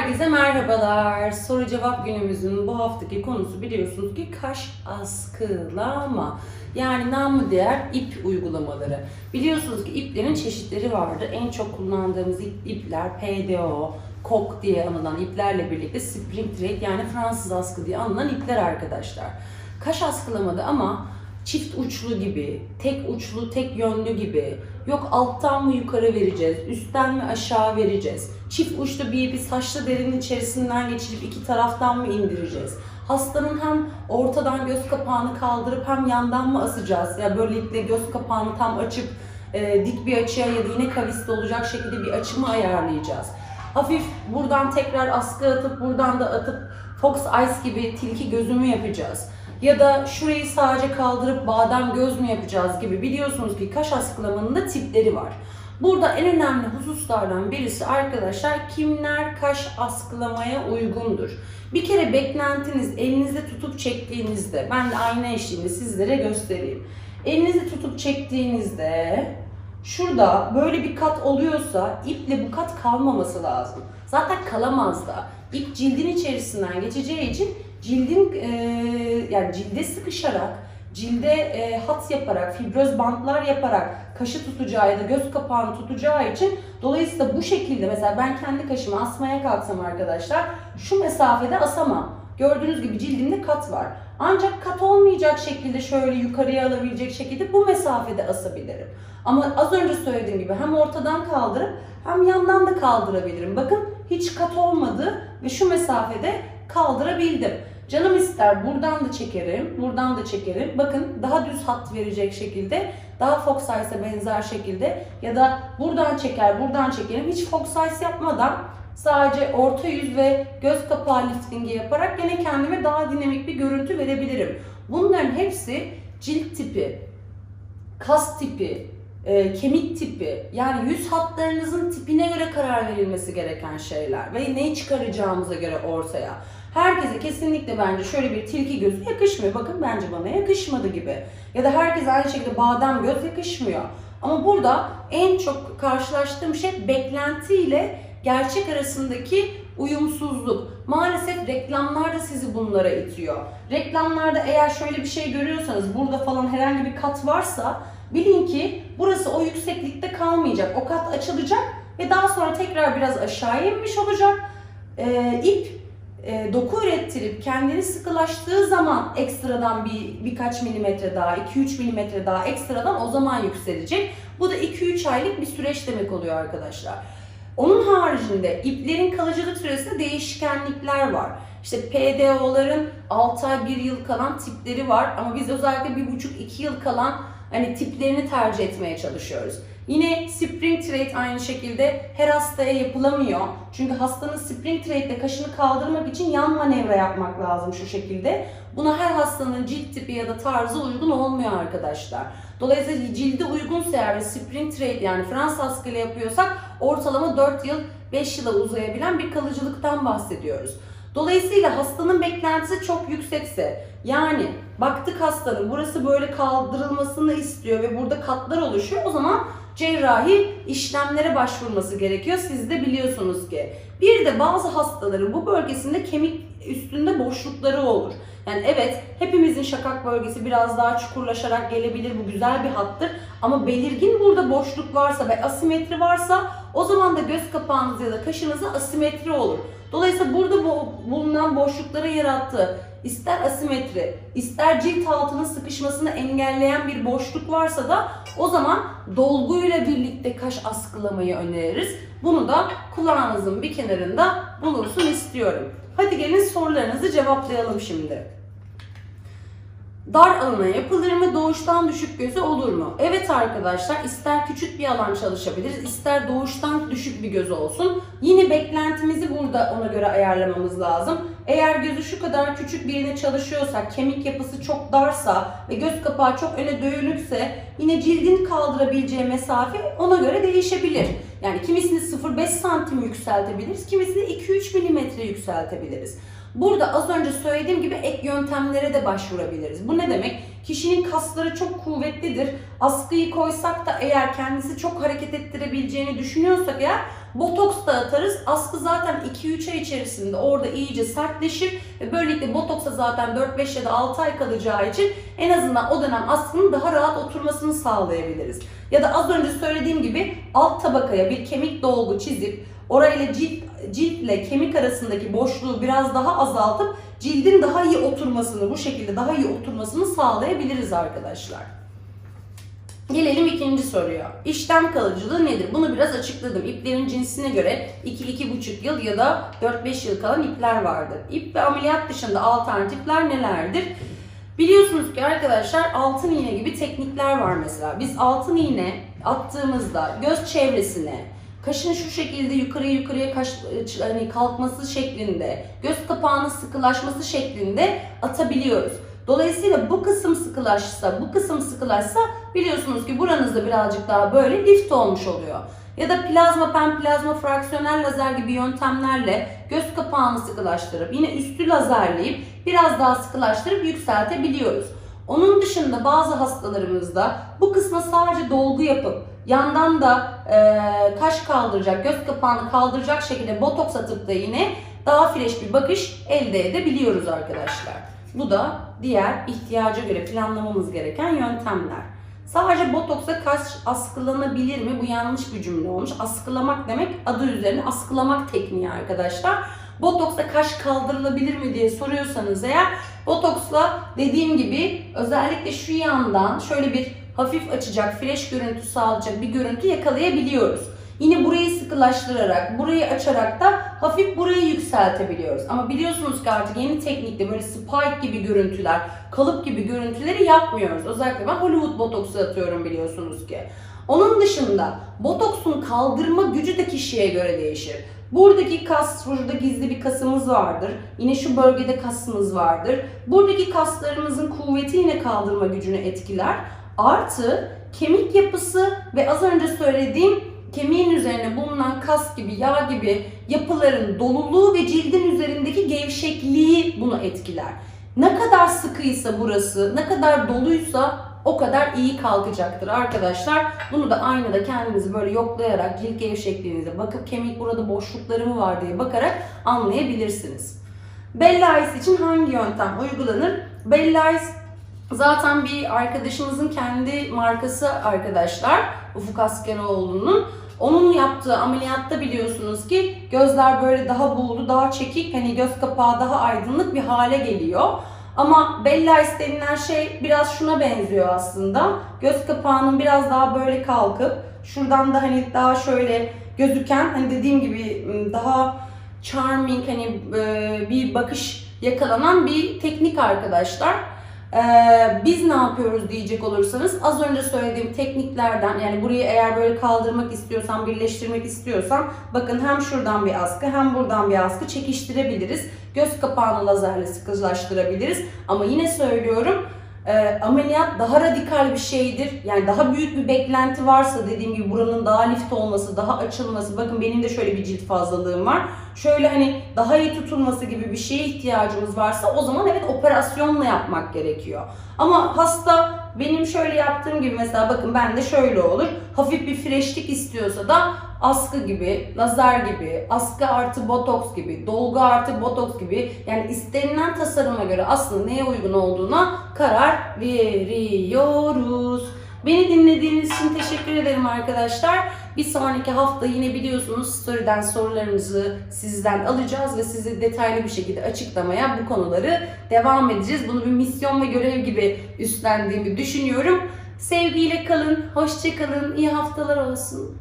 Herkese merhabalar. Soru cevap günümüzün bu haftaki konusu biliyorsunuz ki kaş askılama. Yani namı diğer ip uygulamaları. Biliyorsunuz ki iplerin çeşitleri vardı. En çok kullandığımız ip- ipler PDO, kok diye anılan iplerle birlikte spring thread yani Fransız askı diye anılan ipler arkadaşlar. Kaş askılamada ama çift uçlu gibi, tek uçlu, tek yönlü gibi, yok alttan mı yukarı vereceğiz, üstten mi aşağı vereceğiz, çift uçlu bir ipi saçlı derinin içerisinden geçirip iki taraftan mı indireceğiz, hastanın hem ortadan göz kapağını kaldırıp hem yandan mı asacağız, ya böylelikle göz kapağını tam açıp e, dik bir açıya ya da yine kavisli olacak şekilde bir açımı ayarlayacağız. Hafif buradan tekrar askı atıp buradan da atıp Fox Eyes gibi tilki gözümü yapacağız. Ya da şurayı sadece kaldırıp badem göz mü yapacağız gibi biliyorsunuz ki kaş askılamanın da tipleri var. Burada en önemli hususlardan birisi arkadaşlar kimler kaş askılamaya uygundur? Bir kere beklentiniz elinizde tutup çektiğinizde ben de ayna eşliğinde sizlere göstereyim. Elinizi tutup çektiğinizde şurada böyle bir kat oluyorsa iple bu kat kalmaması lazım. Zaten kalamaz da. İp cildin içerisinden geçeceği için cildin e, yani cilde sıkışarak, cilde e, hat yaparak, fibroz bantlar yaparak kaşı tutacağı ya da göz kapağını tutacağı için dolayısıyla bu şekilde mesela ben kendi kaşımı asmaya kalksam arkadaşlar şu mesafede asamam. Gördüğünüz gibi cildimde kat var. Ancak kat olmayacak şekilde şöyle yukarıya alabilecek şekilde bu mesafede asabilirim. Ama az önce söylediğim gibi hem ortadan kaldırıp hem yandan da kaldırabilirim. Bakın hiç kat olmadı ve şu mesafede kaldırabildim. Canım ister buradan da çekerim, buradan da çekerim. Bakın daha düz hat verecek şekilde, daha fox size'a benzer şekilde ya da buradan çeker, buradan çekerim. Hiç fox size yapmadan sadece orta yüz ve göz kapağı liftingi yaparak yine kendime daha dinamik bir görüntü verebilirim. Bunların hepsi cilt tipi, kas tipi, e, kemik tipi yani yüz hatlarınızın tipine göre karar verilmesi gereken şeyler ve neyi çıkaracağımıza göre ortaya. Herkese kesinlikle bence şöyle bir tilki gözü yakışmıyor. Bakın bence bana yakışmadı gibi. Ya da herkese aynı şekilde badem göz yakışmıyor. Ama burada en çok karşılaştığım şey beklenti ile gerçek arasındaki uyumsuzluk. Maalesef reklamlar da sizi bunlara itiyor. Reklamlarda eğer şöyle bir şey görüyorsanız burada falan herhangi bir kat varsa bilin ki burası o yükseklikte kalmayacak. O kat açılacak ve daha sonra tekrar biraz aşağı inmiş olacak. Ee, ip e, doku ürettirip kendini sıkılaştığı zaman ekstradan bir birkaç milimetre daha, 2-3 milimetre daha ekstradan o zaman yükselecek. Bu da 2-3 aylık bir süreç demek oluyor arkadaşlar. Onun haricinde iplerin kalıcılık süresinde değişkenlikler var. İşte PDO'ların 6 ay 1 yıl kalan tipleri var ama biz özellikle 1,5-2 yıl kalan hani tiplerini tercih etmeye çalışıyoruz. Yine spring thread aynı şekilde her hastaya yapılamıyor. Çünkü hastanın spring thread ile kaşını kaldırmak için yan manevra yapmak lazım şu şekilde. Buna her hastanın cilt tipi ya da tarzı uygun olmuyor arkadaşlar. Dolayısıyla cilde uygunsa eğer ve spring thread yani Fransız askıyla yapıyorsak ortalama 4 yıl 5 yıla uzayabilen bir kalıcılıktan bahsediyoruz. Dolayısıyla hastanın beklentisi çok yüksekse yani baktık hastanın burası böyle kaldırılmasını istiyor ve burada katlar oluşuyor o zaman cerrahi işlemlere başvurması gerekiyor. Siz de biliyorsunuz ki. Bir de bazı hastaların bu bölgesinde kemik üstünde boşlukları olur. Yani evet hepimizin şakak bölgesi biraz daha çukurlaşarak gelebilir. Bu güzel bir hattır. Ama belirgin burada boşluk varsa ve asimetri varsa o zaman da göz kapağınız ya da kaşınızda asimetri olur. Dolayısıyla burada bu, bulunan boşlukları yarattığı ister asimetri, ister cilt altının sıkışmasını engelleyen bir boşluk varsa da o zaman dolguyla birlikte kaş askılamayı öneririz. Bunu da kulağınızın bir kenarında bulunsun istiyorum. Hadi gelin sorularınızı cevaplayalım şimdi. Dar alana yapılır mı? Doğuştan düşük gözü olur mu? Evet arkadaşlar ister küçük bir alan çalışabiliriz ister doğuştan düşük bir göz olsun. Yine beklentimizi burada ona göre ayarlamamız lazım. Eğer gözü şu kadar küçük birine çalışıyorsak, kemik yapısı çok darsa ve göz kapağı çok öne dönükse yine cildin kaldırabileceği mesafe ona göre değişebilir. Yani kimisini 0,5 santim yükseltebiliriz, kimisini 2-3 milimetre yükseltebiliriz. Burada az önce söylediğim gibi ek yöntemlere de başvurabiliriz. Bu ne demek? Kişinin kasları çok kuvvetlidir. Askıyı koysak da eğer kendisi çok hareket ettirebileceğini düşünüyorsak eğer Botoks da atarız. Askı zaten 2-3 ay içerisinde orada iyice sertleşir ve böylelikle botoksa zaten 4-5 ya da 6 ay kalacağı için en azından o dönem askının daha rahat oturmasını sağlayabiliriz. Ya da az önce söylediğim gibi alt tabakaya bir kemik dolgu çizip orayla cilt, ciltle kemik arasındaki boşluğu biraz daha azaltıp cildin daha iyi oturmasını, bu şekilde daha iyi oturmasını sağlayabiliriz arkadaşlar. Gelelim ikinci soruya. İşlem kalıcılığı nedir? Bunu biraz açıkladım. İplerin cinsine göre 2-2,5 yıl ya da 4-5 yıl kalan ipler vardır. İp ve ameliyat dışında alternatifler nelerdir? Biliyorsunuz ki arkadaşlar altın iğne gibi teknikler var mesela. Biz altın iğne attığımızda göz çevresine, kaşın şu şekilde yukarıya yukarıya kaş, hani kalkması şeklinde, göz kapağının sıkılaşması şeklinde atabiliyoruz. Dolayısıyla bu kısım sıkılaşsa, bu kısım sıkılaşsa biliyorsunuz ki buranızda birazcık daha böyle lift olmuş oluyor. Ya da plazma pen, plazma fraksiyonel lazer gibi yöntemlerle göz kapağını sıkılaştırıp yine üstü lazerleyip biraz daha sıkılaştırıp yükseltebiliyoruz. Onun dışında bazı hastalarımızda bu kısma sadece dolgu yapıp yandan da e, kaş kaldıracak, göz kapağını kaldıracak şekilde botoks atıp da yine daha fresh bir bakış elde edebiliyoruz arkadaşlar. Bu da diğer ihtiyaca göre planlamamız gereken yöntemler. Sadece botoksa kaş askılanabilir mi? Bu yanlış bir cümle olmuş. Askılamak demek adı üzerine askılamak tekniği arkadaşlar. Botoksla kaş kaldırılabilir mi diye soruyorsanız eğer botoksla dediğim gibi özellikle şu yandan şöyle bir hafif açacak, fresh görüntü sağlayacak bir görüntü yakalayabiliyoruz. Yine burayı sıkılaştırarak, burayı açarak da hafif burayı yükseltebiliyoruz. Ama biliyorsunuz ki artık yeni teknikle böyle spike gibi görüntüler, kalıp gibi görüntüleri yapmıyoruz. Özellikle ben Hollywood botoksu atıyorum biliyorsunuz ki. Onun dışında botoksun kaldırma gücü de kişiye göre değişir. Buradaki kas, burada gizli bir kasımız vardır. Yine şu bölgede kasımız vardır. Buradaki kaslarımızın kuvveti yine kaldırma gücünü etkiler. Artı kemik yapısı ve az önce söylediğim kemiğin üzerine bulunan kas gibi, yağ gibi yapıların doluluğu ve cildin üzerindeki gevşekliği bunu etkiler. Ne kadar sıkıysa burası, ne kadar doluysa o kadar iyi kalkacaktır arkadaşlar. Bunu da aynada kendinizi böyle yoklayarak cilt gevşekliğinize bakıp kemik burada boşlukları mı var diye bakarak anlayabilirsiniz. Belli için hangi yöntem uygulanır? Belli zaten bir arkadaşımızın kendi markası arkadaşlar. Ufuk Askeroğlu'nun. Onun yaptığı ameliyatta biliyorsunuz ki gözler böyle daha buğulu, daha çekik, hani göz kapağı daha aydınlık bir hale geliyor. Ama Bella denilen şey biraz şuna benziyor aslında. Göz kapağının biraz daha böyle kalkıp şuradan da hani daha şöyle gözüken hani dediğim gibi daha charming hani bir bakış yakalanan bir teknik arkadaşlar. Ee, biz ne yapıyoruz diyecek olursanız az önce söylediğim tekniklerden yani burayı eğer böyle kaldırmak istiyorsan birleştirmek istiyorsan bakın hem şuradan bir askı hem buradan bir askı çekiştirebiliriz. Göz kapağını lazerle sıkılaştırabiliriz ama yine söylüyorum e, ameliyat daha radikal bir şeydir. Yani daha büyük bir beklenti varsa dediğim gibi buranın daha lift olması, daha açılması. Bakın benim de şöyle bir cilt fazlalığım var. Şöyle hani daha iyi tutulması gibi bir şeye ihtiyacımız varsa o zaman evet operasyonla yapmak gerekiyor. Ama hasta benim şöyle yaptığım gibi mesela bakın ben de şöyle olur. Hafif bir freshlik istiyorsa da askı gibi, lazer gibi, askı artı botoks gibi, dolgu artı botoks gibi yani istenilen tasarıma göre aslında neye uygun olduğuna karar veriyoruz. Beni dinlediğiniz için teşekkür ederim arkadaşlar. Bir sonraki hafta yine biliyorsunuz story'den sorularınızı sizden alacağız ve size detaylı bir şekilde açıklamaya bu konuları devam edeceğiz. Bunu bir misyon ve görev gibi üstlendiğimi düşünüyorum. Sevgiyle kalın, hoşça kalın, iyi haftalar olsun.